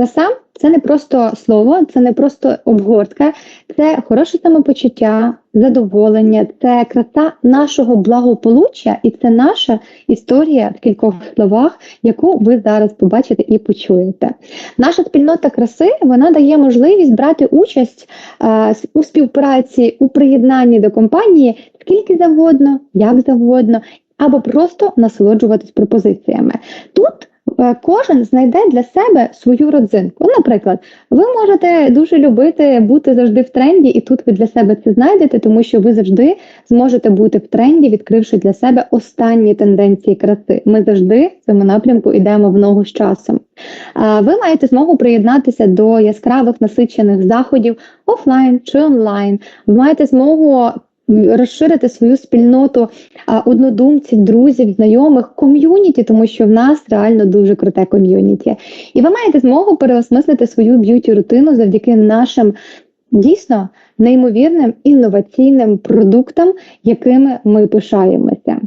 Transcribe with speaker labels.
Speaker 1: Краса це не просто слово, це не просто обгортка, це хороше самопочуття, задоволення, це краса нашого благополуччя, і це наша історія в кількох словах, яку ви зараз побачите і почуєте. Наша спільнота краси вона дає можливість брати участь у співпраці у приєднанні до компанії скільки завгодно, як завгодно, або просто насолоджуватись пропозиціями. Тут Кожен знайде для себе свою родзинку. Наприклад, ви можете дуже любити бути завжди в тренді, і тут ви для себе це знайдете, тому що ви завжди зможете бути в тренді, відкривши для себе останні тенденції краси. Ми завжди в цьому напрямку йдемо в ногу з часом. Ви маєте змогу приєднатися до яскравих насичених заходів офлайн чи онлайн. Ви маєте змогу розширити свою спільноту однодумців, друзів, знайомих, ком'юніті, тому що в нас реально дуже круте ком'юніті. І ви маєте змогу переосмислити свою б'юті рутину завдяки нашим дійсно неймовірним інноваційним продуктам, якими ми пишаємося.